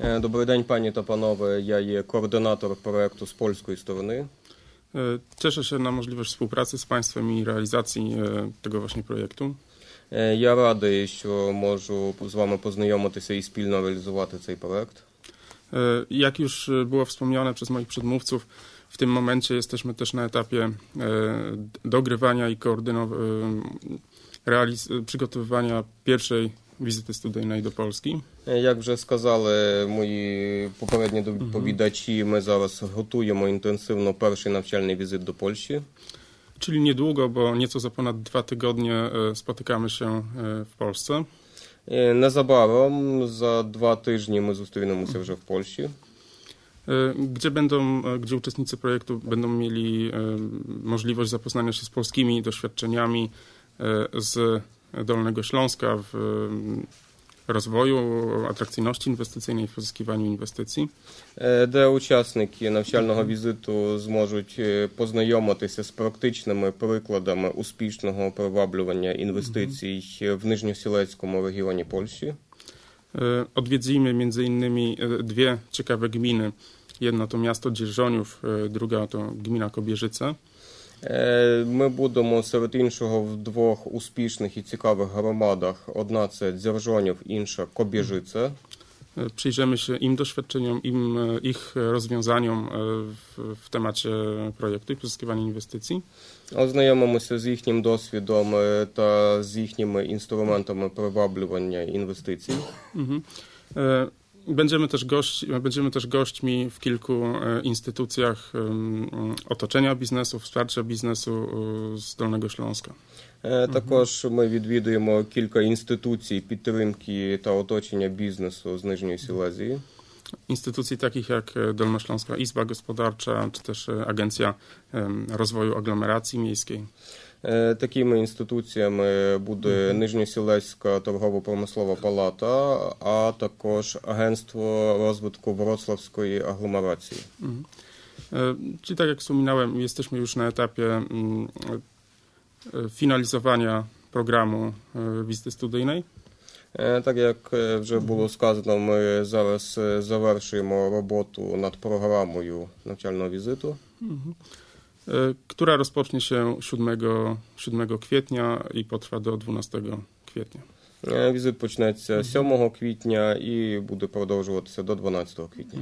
Е, Добрий день, пані та панове. Я є координатор проекту з польської сторони. E, Cieszę się na możliwość współpracy z Państwem i realizacji e, tego właśnie projektu. Е, Я радий, що можу з вами познайомитися і спільно реалізувати цей проект. E, Jak już e, było wspomniane przez moich przedmówców, w tym momencie jesteśmy też na etapie e, dogrywania i koordynowania, przygotowywania pierwszej wizyty studyjnej do Polski. Е, Як вже сказали мої попередні доповідачі, ми зараз готуємо інтенсивно перший навчальний візит до Польщі. Czyli niedługo, bo nieco za ponad dwa tygodnie e, spotykamy się e, w Polsce. Е, Незабаром за два тижні ми зустрінемося вже в Польщі. E, Gdzie będą, e, gdzie uczestnicy projektu będą mieli e, możliwość zapoznania się z polskimi doświadczeniami e, z Dolnego Śląska w e, rozwoju, atrakcyjności inwestycyjnej, w pozyskiwaniu inwestycji. Е, де учасники навчального візиту зможуть е, познайомитися з практичними прикладами успішного приваблювання інвестицій в Нижньосілецькому регіоні Польщі. E, Odwiedzimy e, dwie ciekawe gminy. Jedna to miasto Dzierżoniów, e, druga to gmina Kobierzyce. Е, Ми будемо серед іншого в двох успішних і цікавих громадах. Одна це Дзержонів, інша Кобіжиця. E, Przyjrzymy się im doświadczeniom, im, ich rozwiązaniom w, w temacie projektu i pozyskiwania inwestycji. Ознайомимося з їхнім досвідом е, та з їхніми інструментами приваблювання інвестицій. Mhm. E, Będziemy też, gości, będziemy też gośćmi w kilku e, instytucjach em, otoczenia biznesu, wsparcia biznesu e, z Dolnego Śląska. Е, Також ми відвідуємо кілька інституцій підтримки та оточення бізнесу з Нижньої Сілезії. Instytucji takich jak e, Dolnośląska Izba Gospodarcza, czy też e, Agencja em, Rozwoju Aglomeracji Miejskiej. Е, Такими інституціями буде Нижньосілезька торгово-промислова палата, а також Агентство розвитку Вроцлавської агломерації. E, Czyli tak jak wspominałem, jesteśmy już na etapie mm, e, finalizowania programu e, wizyty studyjnej. Е, Так як е, вже було сказано, ми зараз е, завершуємо роботу над програмою навчального візиту. e, która rozpocznie się 7, 7 kwietnia i potrwa do 12 kwietnia. Е, Візит почнеться 7 квітня і буде продовжуватися до 12 квітня.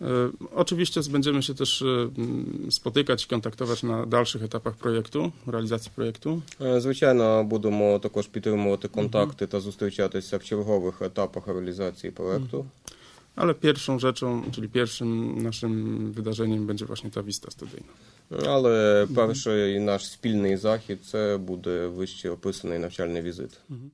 E, Oczywiście będziemy się też e, m, spotykać i kontaktować na dalszych etapach projektu, realizacji projektu. Е, Звичайно, будемо також підтримувати контакти та зустрічатися в чергових етапах реалізації проекту. Ale pierwszą rzeczą, czyli pierwszym naszym wydarzeniem będzie właśnie ta wizyta studyjna. Але перший наш спільний захід це буде вище описаний навчальний візит. Mhm.